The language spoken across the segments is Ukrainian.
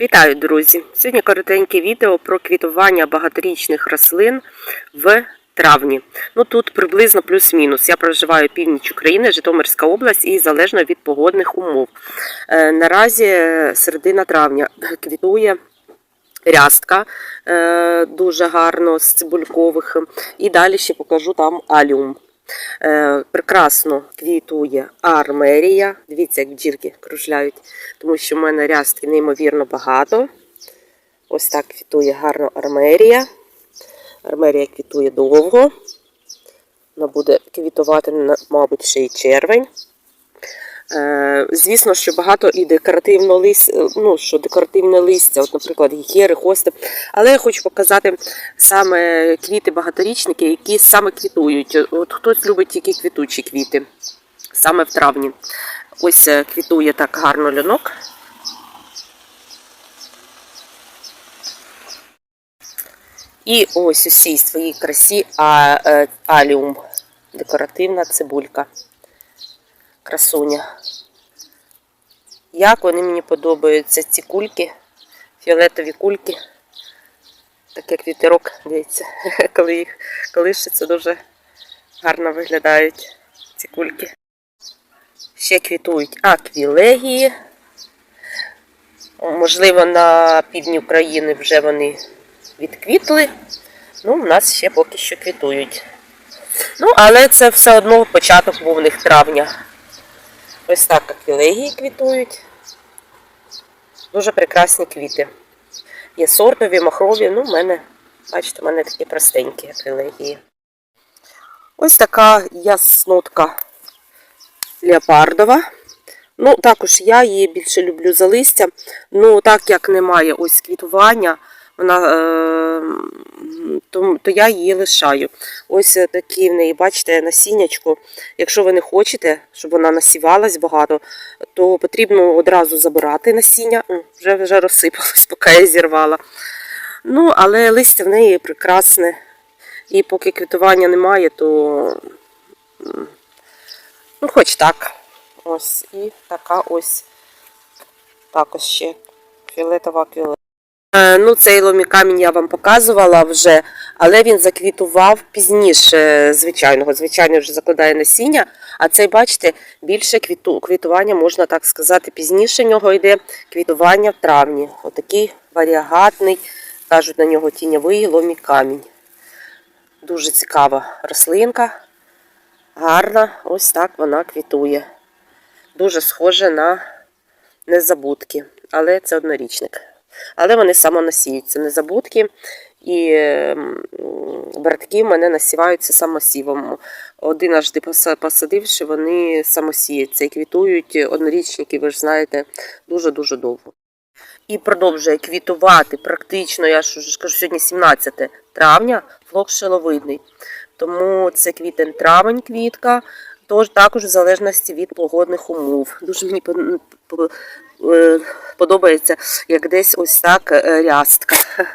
Вітаю, друзі! Сьогодні коротеньке відео про квітування багаторічних рослин в травні. Ну тут приблизно плюс-мінус. Я проживаю північ України, Житомирська область і залежно від погодних умов. Е, Наразі е, середина травня квітує. Рястка е, дуже гарно з цибулькових. І далі ще покажу там аліум. Е, прекрасно квітує армерія. Дивіться, як бджілки кружляють, тому що в мене рястки неймовірно багато. Ось так квітує гарно армерія. Армерія квітує довго. Вона буде квітувати, мабуть, ще й червень. Е, Звісно, що багато і декоративного листя, ну, що декоративне листя, от, наприклад, гіхери, хости. Але я хочу показати саме квіти багаторічники, які саме квітують. От хтось любить тільки квітучі квіти, саме в травні. Ось е, квітує так гарно льонок. І ось у всій своїй красі а, е, аліум, декоративна цибулька. Красуня. Як вони мені подобаються, ці кульки, фіолетові кульки. Так як вітерок, дивіться, коли їх колишиться, дуже гарно виглядають ці кульки. Ще квітують аквілегії. Можливо, на півдні України вже вони відквітли. Ну, в нас ще поки що квітують. Ну, але це все одно початок був у них травня. Ось так аквілегії квітують. Дуже прекрасні квіти. Є сортові, махрові. Ну, в мене, бачите, в мене такі простенькі аквілегії. Ось така яснотка леопардова. Ну, також я її більше люблю за листя. Ну, так як немає ось квітування, вона, е, то, то я її лишаю. Ось такі в неї, бачите, насіннячко. Якщо ви не хочете, щоб вона насівалась багато, то потрібно одразу забирати насіння. Вже вже розсипалось, поки я зірвала. Ну, але листя в неї прекрасне. І поки квітування немає, то ну, хоч так. Ось і така ось також ще фіолетова квілета. Е, Ну, цей ломікамінь я вам показувала вже, але він заквітував пізніше звичайного. Звичайно, вже закладає насіння, а цей, бачите, більше квіту, квітування, можна так сказати, пізніше нього йде квітування в травні. Отакий варіагатний, кажуть на нього тіньовий ломікамінь. Дуже цікава рослинка, гарна, ось так вона квітує. Дуже схоже на незабудки, але це однорічник. Але вони самонасіються, незабудки. І ем, братки в мене насіваються самосівом. Один аж посадивши, вони самосіються і квітують однорічники, ви ж знаєте, дуже-дуже довго. І продовжує квітувати практично, я ж кажу, сьогодні 17 травня, флок шиловидний. Тому це квітень-травень квітка, також в залежності від погодних умов. Дуже мені подобається, як десь ось так е, рястка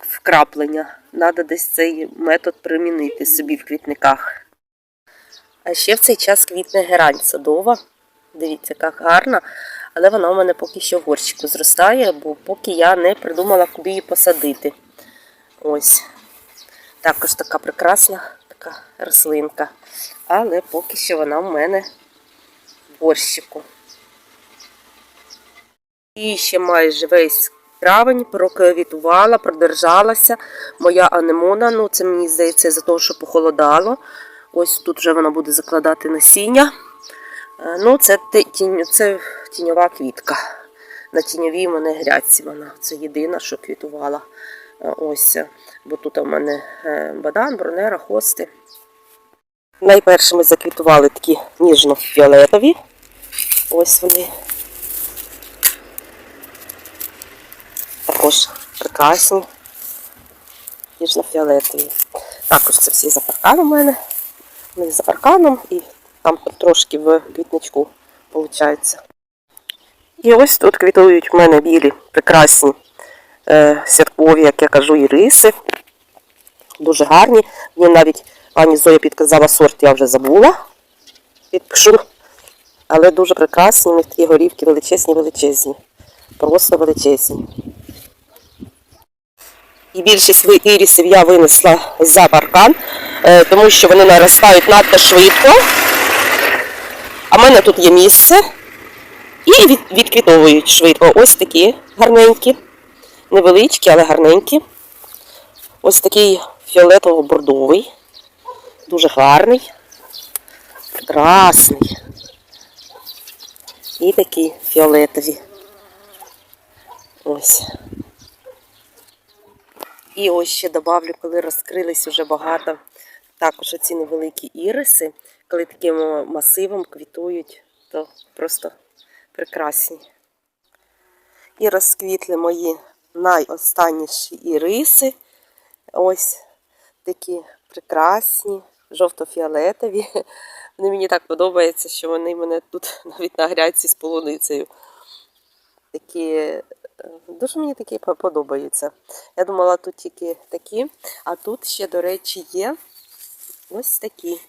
вкраплення. Треба десь цей метод примінити собі в квітниках. А ще в цей час квітне герань садова. Дивіться, яка гарна. Але вона у мене поки що в горщику зростає, бо поки я не придумала, куди її посадити. Ось. Також така прекрасна така рослинка. Але поки що вона в мене в горщику. І ще майже весь травень проквітувала, продержалася моя анемона. Ну, це мені здається за того, що похолодало. Ось тут вже вона буде закладати насіння. Е, Ну, це, тінь, це тіньова квітка. На тіньовій мене грядці вона. Це єдина, що квітувала. Е, Ось, е, бо тут у мене бадан, бронера, хости. Найперше ми заквітували такі ніжно-фіолетові. Ось вони. Також прекрасні. Ніжно-фіолетові. Також це всі за парканом у мене. Вони за парканом і там трошки в квітничку виходить. І ось тут квітують в мене білі прекрасні е, святкові, як я кажу, іриси. Дуже гарні. Мені навіть пані Зоя підказала сорт, я вже забула. Підпишу. Але дуже прекрасні, у них такі горівки величезні, величезні. Просто величезні. І більшість ірісів я винесла за паркан, е, тому що вони наростають надто швидко. А в мене тут є місце. І від, відквітовують швидко. Ось такі гарненькі. Невеличкі, але гарненькі. Ось такий фіолетово-бордовий. Дуже гарний. Прекрасний. І такі фіолетові. Ось. І ось ще добавлю, коли розкрились уже багато також оці невеликі іриси, коли таким масивом квітують, то просто прекрасні. І розквітли мої найостанніші іриси. Ось такі прекрасні, жовто-фіолетові. Вони мені так подобаються, що вони мене тут навіть на грядці з полуницею. Такі, е, дуже мені такі по- подобаються. Я думала, тут тільки такі, а тут ще, до речі, є ось такі.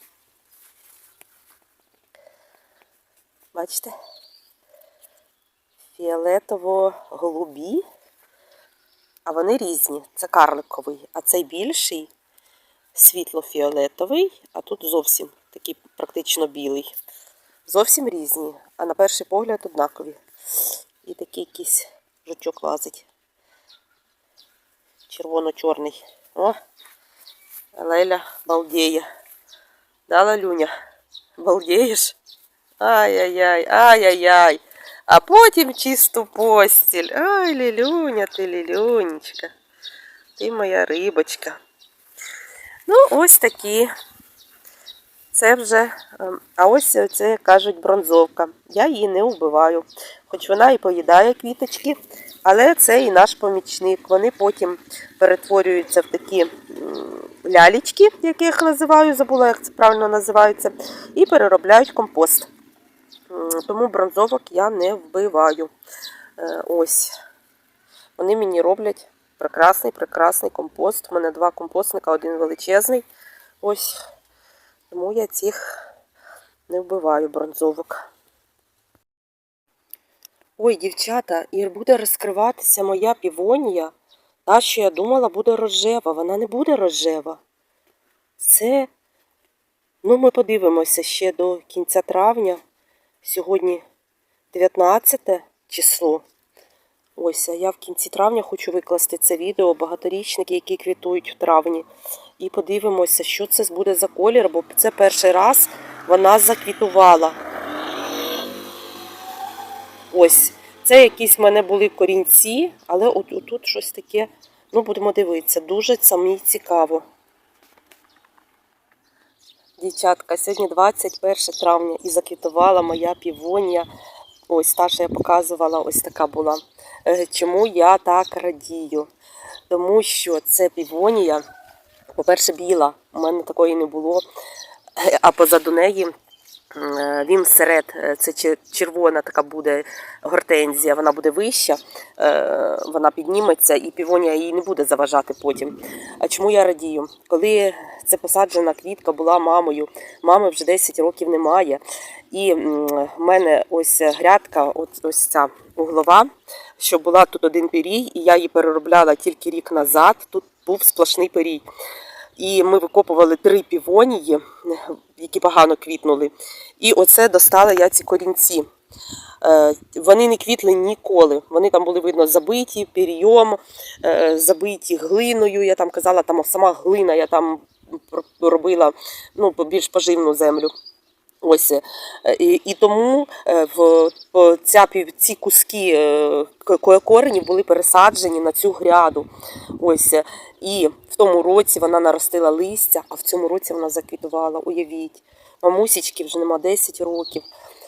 Бачите? Фіолетово-голубі, а вони різні. Це карликовий, а цей більший світло-фіолетовий, а тут зовсім такий практично білий. Зовсім різні, а на перший погляд однакові. І такий якийсь жучок лазить. Червоно-чорний. О, Леля балдіє. Да, Лалюня? Балдієш? Ай-яй-яй, ай-яй-яй. А потім чисту постіль. Ай, Лілюня, ти Лілюнечка. Ти моя рибочка. Ну, ось такі. Це вже, ем, а ось це кажуть бронзовка. Я її не вбиваю. Хоч вона і поїдає квіточки, але це і наш помічник. Вони потім перетворюються в такі лялічки, яких називаю, забула, як це правильно називається, і переробляють компост. Тому бронзовок я не вбиваю. Е, Ось. Вони мені роблять прекрасний, прекрасний компост. У мене два компостника, один величезний. Ось. Тому я цих не вбиваю бронзовок. Ой, дівчата, і буде розкриватися моя півонія. Та, що я думала, буде рожева. Вона не буде рожева. Це, ну, ми подивимося ще до кінця травня. Сьогодні 19 число. Ось, а я в кінці травня хочу викласти це відео багаторічники, які квітують в травні. І подивимося, що це буде за колір, бо це перший раз вона заквітувала. Ось, це якісь в мене були корінці, але от, отут щось таке, ну будемо дивитися, дуже самі цікаво. Дівчатка, сьогодні 21 травня і заквітувала моя півонія. Ось та, що я показувала, ось така була. Е, Чому я так радію? Тому що це півонія, по-перше, біла, у мене такої не було. А позаду неї е, він серед, е, це червона така буде гортензія, вона буде вища, е, вона підніметься і півонія їй не буде заважати потім. А чому я радію? Коли це посаджена квітка була мамою, мами вже 10 років немає. І в мене ось грядка, ось ця углова, що була тут один пирій, і я її переробляла тільки рік назад. Тут був сплошний пирій. І ми викопували три півонії, які погано квітнули. І оце достала я ці корінці. Е, Вони не квітли ніколи. Вони там були видно забиті пір'йом, е, забиті глиною. Я там казала, там сама глина, я там робила ну, більш поживну землю. Ось е, і, і тому е, в ця ці куски е, к- коренів були пересаджені на цю гряду. Ось і в тому році вона наростила листя, а в цьому році вона заквітувала. Уявіть, мамусічки вже нема 10 років,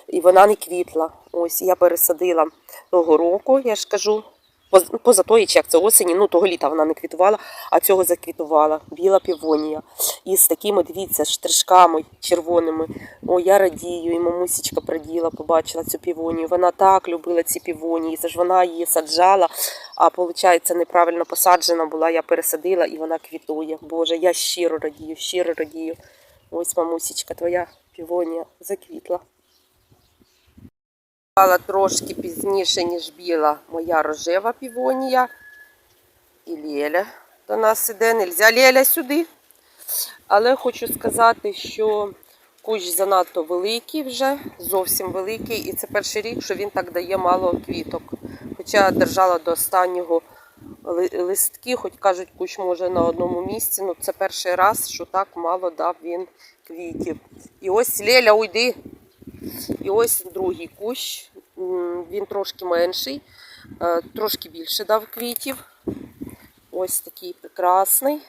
і вона не квітла. Ось я пересадила того року, я ж кажу. Поз- Поза тої, чи як це осені, ну того літа вона не квітувала, а цього заквітувала. Біла півонія. І з такими, дивіться, штришками червоними. О, я радію, і мамусічка приділа, побачила цю півонію. Вона так любила ці півонії. Це ж вона її саджала, а виходить, неправильно посаджена була. Я пересадила і вона квітує. Боже, я щиро радію, щиро радію. Ось, мамусічка, твоя півонія заквітла. Трошки пізніше, ніж біла моя рожева півонія. І Лєля до нас іде. Нельзя Лєля сюди. Але хочу сказати, що кущ занадто великий вже, зовсім великий. І це перший рік, що він так дає мало квіток. Хоча держала до останнього листки, хоч кажуть, кущ може на одному місці. Ну це перший раз, що так мало дав він квітів. І ось Лєля, уйди. І ось другий кущ. Він трошки менший, е, трошки більше дав квітів. Ось такий прекрасний.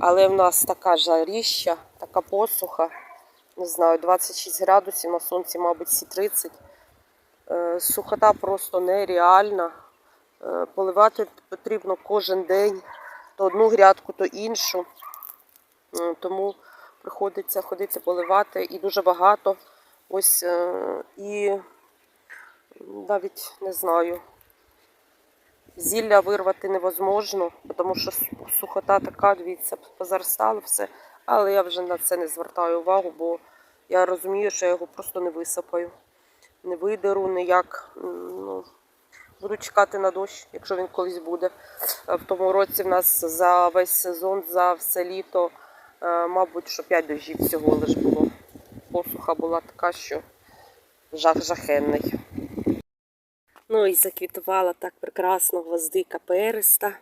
Але в нас така жаріща, така посуха. Не знаю, 26 градусів на сонці, мабуть, всі 30. Е, Сухота просто нереальна. Е, Поливати потрібно кожен день то одну грядку, то іншу. Тому приходиться ходити поливати і дуже багато. Ось е, і навіть не знаю. Зілля вирвати невозможно, тому що сухота така, дивіться, позаростало все. Але я вже на це не звертаю увагу, бо я розумію, що я його просто не висипаю. Не видеру ніяк. Ну, буду чекати на дощ, якщо він колись буде. В тому році в нас за весь сезон, за все літо, мабуть, що 5 дощів всього лиш було. Посуха була така, що жах жахенний. Ну і заквітувала так прекрасно гвоздика переста.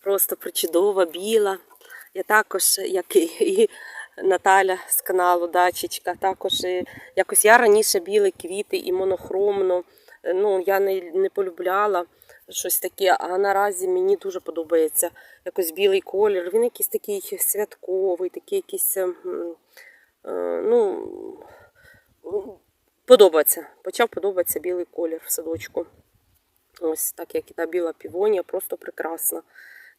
Просто причудова, біла. Я також, як і, і Наталя з каналу Дачечка, також е, якось я раніше біли квіти і монохромно. е, Ну, я не, не полюбляла щось таке, а наразі мені дуже подобається якось білий колір. Він якийсь такий святковий, такий якийсь. ем, е, ну, подобається. Почав подобатися білий колір в садочку. Ось так як і та біла півонія, просто прекрасна.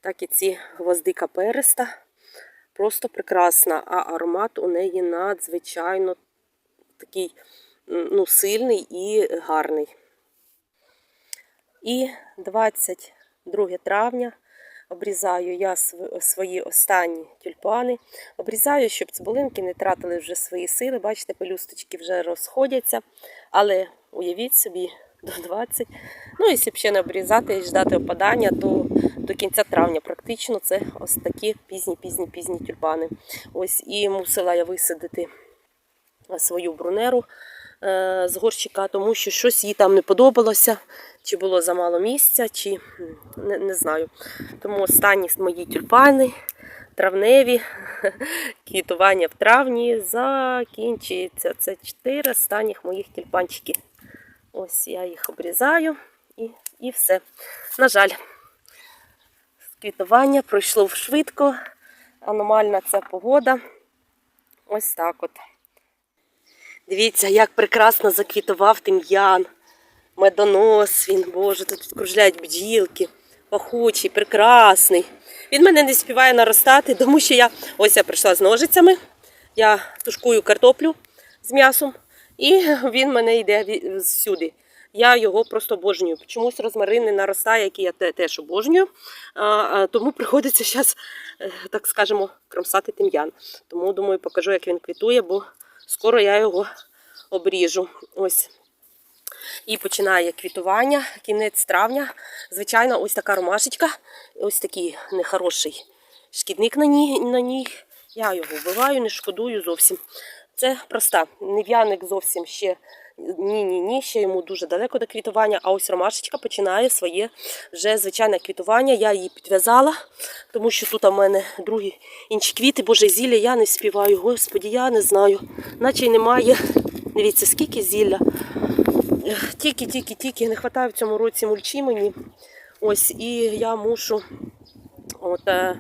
Так і ці гвоздика переста, просто прекрасна. А аромат у неї надзвичайно такий ну, сильний і гарний. І 22 травня обрізаю я свої останні тюльпани. Обрізаю, щоб цибулинки не тратили вже свої сили. Бачите, пелюсточки вже розходяться. Але уявіть собі, до 20. Ну, якщо б ще не обрізати і ждати опадання, то до кінця травня практично це ось такі пізні, пізні, пізні тюльпани. Ось і мусила я висадити свою брунеру з горщика, тому що щось їй там не подобалося, чи було замало місця, чи не, не знаю. Тому останні мої тюльпани травневі, квітування в травні закінчується. Це чотири останніх моїх тюльпанчики. Ось я їх обрізаю і, і все. На жаль, квітування пройшло швидко. Аномальна ця погода. Ось так от. Дивіться, як прекрасно заквітував тим'ян. Медонос він, боже, тут кружляють бджілки. Пахучий, прекрасний. Він мене не співає наростати, тому що я ось я прийшла з ножицями. Я тушкую картоплю з м'ясом, і він мене йде всюди. Я його просто обожнюю. Чомусь розмарин не наростає, який я теж обожнюю. Тому приходиться зараз, так скажемо, кромсати тим'ян. Тому думаю, покажу, як він квітує, бо скоро я його обріжу. Ось. І починає квітування, кінець травня. Звичайно, ось така ромашечка, ось такий нехороший шкідник на ній. На ній. Я його вбиваю, не шкодую зовсім. Це проста. Нев'яник зовсім ще ні-ні-ні, ще йому дуже далеко до квітування. А ось ромашечка починає своє вже звичайне квітування. Я її підв'язала, тому що тут у мене другі інші квіти, боже, зілля я не співаю. Господі, я не знаю. Наче й немає. Дивіться, скільки зілля. Тільки, тільки, тільки не вистачає в цьому році мульчі мені. Ось, і я мушу, от, е,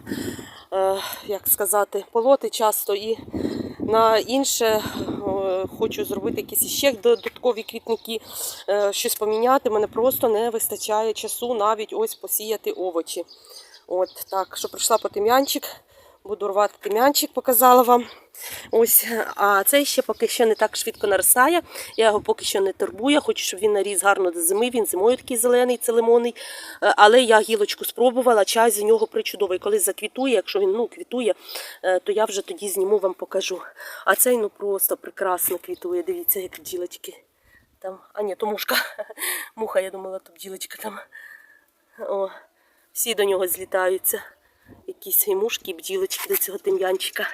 е, як сказати, полоти часто і на інше хочу зробити якісь ще додаткові квітники, е, щось поміняти. Мене просто не вистачає часу навіть ось посіяти овочі. От так, що прийшла по тим'янчик, буду рвати тим'янчик, показала вам. Ось, а цей ще поки що не так швидко наростає. Я його поки що не турбую. Хочу, щоб він наріс гарно до зими. Він зимою такий зелений, це лимонний. Е, Але я гілочку спробувала, чай з нього причудовий. Коли заквітує, якщо він ну, квітує, е, то я вже тоді зніму вам покажу. А цей ну просто прекрасно квітує. Дивіться, як бджілочки. Там, а ні, то мушка. Муха, я думала, то бджілочка там. О, всі до нього злітаються. Якісь і мушки, і бджілочки до цього тим'янчика.